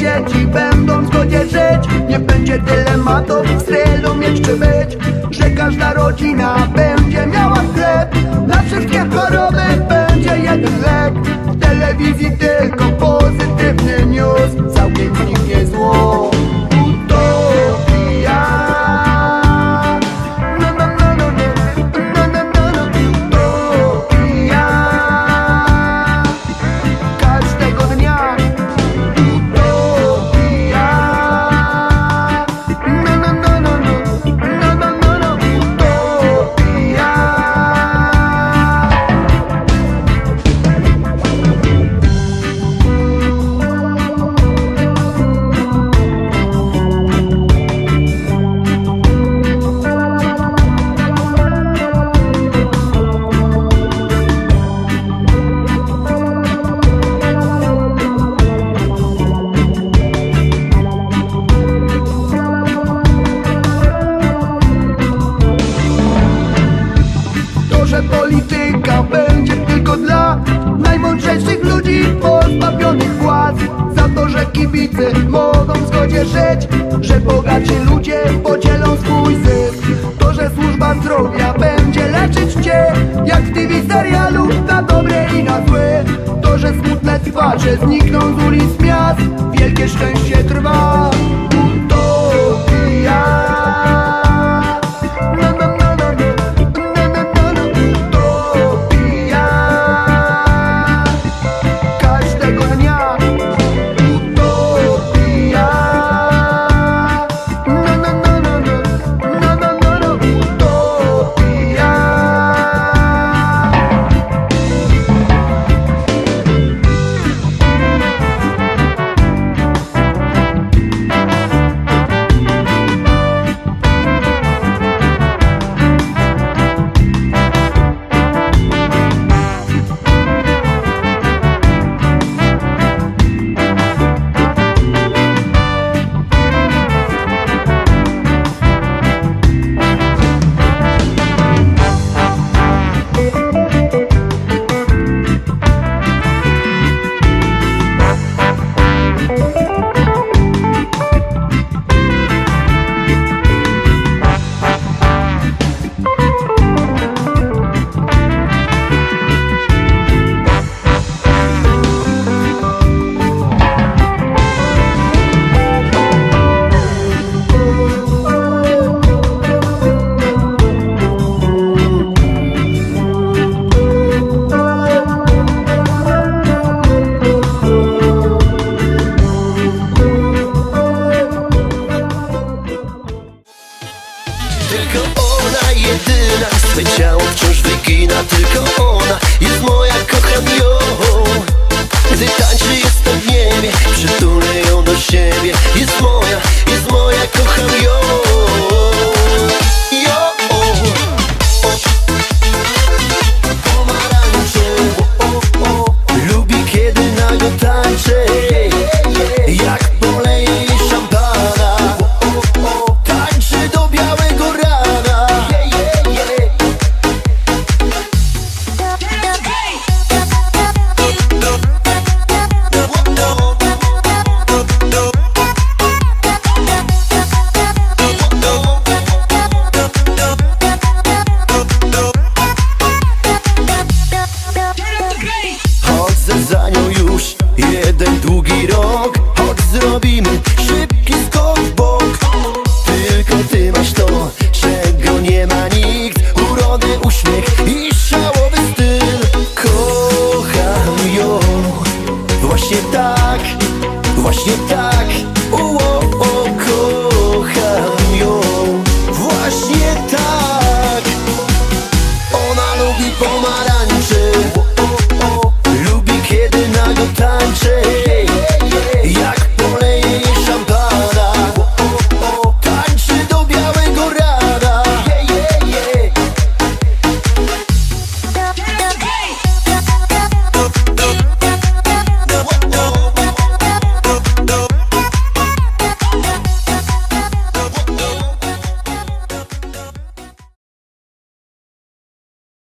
sąsiedzi będą w zgodzie żyć. Nie będzie dylematów w stylu mieć czy być. Że każda rodzina będzie miała sklep. Na wszystkie choroby będzie jeden lek. W telewizji tylko pozytywny kibice mogą w zgodzie żyć Że bogaci ludzie podzielą swój zysk. To, że służba zdrowia będzie leczyć cię Jak w TV serialu na dobre i na złe. To, że smutne twarze znikną z ulic miast Wielkie szczęście trwa wciąż wygina Tylko ona. Jest moja, kocham ją. Gdy tańczy jestem w niebie. Przytulę ją do siebie. Jest moja,